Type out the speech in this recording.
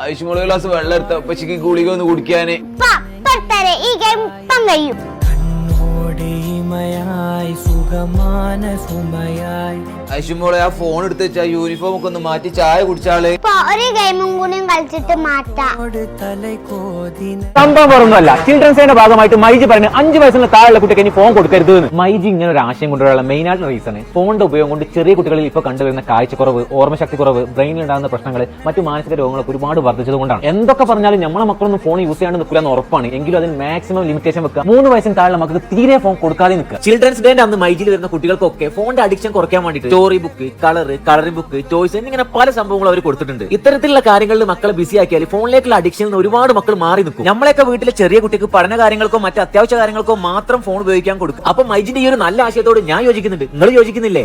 ആവശ്യമുള്ള ഗ്ലാസ് വെള്ളം എടുത്ത പച്ചക്ക് ഗുളിക ഒന്ന് കുടിക്കാന്. ഈ ഗെയിം ഇപ്പം കഴിയും. സുഖമാന ആ ഫോൺ എടുത്ത് വെച്ചാ യൂണിഫോം ഒക്കെ ഒന്ന് മാറ്റി ചായ കുടിച്ചാൾ. ഇപ്പൊ ഒരു ഗെയിമും കൂടിയും കളിച്ചിട്ട് സംഭവം വേറൊന്നുമല്ല ചിൽഡ്രൻസ് ഡേയുടെ ഭാഗമായിട്ട് മൈജി പറഞ്ഞ് അഞ്ച് വയസ്സിന് താഴെയുള്ള കുട്ടിക്ക് ഇനി ഫോൺ കൊടുക്കരുത് എന്ന് മൈജി ഇങ്ങനെ ഒരു ആശയം കൊണ്ടുവരാനുള്ള മെയിൻ ആയിട്ടുള്ള റീസൺ ഫോണിന്റെ ഉപയോഗം കൊണ്ട് ചെറിയ കുട്ടികളിൽ ഇപ്പോൾ കണ്ടുവരുന്ന കാഴ്ചക്കുറവ് ഓർമ്മശക്തി കുറവ് ബ്രെയിനിൽ ഉണ്ടാകുന്ന പ്രശ്നങ്ങൾ മറ്റു മാനസിക രോഗങ്ങളൊക്കെ ഒരുപാട് വർദ്ധിച്ചതുകൊണ്ടാണ് എന്തൊക്കെ പറഞ്ഞാലും നമ്മളെ മക്കളൊന്നും ഫോൺ യൂസ് ചെയ്യാണ്ട് നിൽക്കില്ല എന്ന് ഉറപ്പാണ്. എങ്കിലും അതിന് മാക്സിമം ലിമിറ്റേഷൻ വെക്കുക. മൂന്ന് വയസ്സിന് താഴെ നമുക്ക് തീരെ ഫോൺ കൊടുക്കാതെ നിൽക്കുക. ചിൽഡ്രൻസ് ഡേന്റെ അന്ന് മൈജിയിൽ വരുന്ന കുട്ടികൾക്കൊക്കെ ഫോണിന്റെ അഡിക്ഷൻ കുറയ്ക്കാൻ വേണ്ടിയിട്ട് story book colour colouring book toys എന്നിങ്ങനെ പല സംഭവങ്ങളും അവർ കൊടുത്തിട്ടുണ്ട്. ഇത്തരത്തിലുള്ള കാര്യങ്ങളിൽ മക്കളെ ബിസി ആക്കിയാൽ ഫോണിലേക്കുള്ള അഡിക്ഷനിൽ നിന്ന് ഒരുപാട് മക്കൾ മാറി നിൽക്കും. നമ്മളെയൊക്കെ വീട്ടിലെ ചെറിയ കുട്ടിക്ക് പഠന കാര്യങ്ങൾക്കോ മറ്റ് അത്യാവശ്യ കാര്യങ്ങൾക്കോ മാത്രം ഫോൺ ഉപയോഗിക്കാൻ കൊടുക്കും. അപ്പൊ മൈജിന്റെ ഈ ഒരു നല്ല ആശയത്തോട് ഞാൻ യോജിക്കുന്നുണ്ട്. നിങ്ങൾ യോജിക്കുന്നില്ലേ?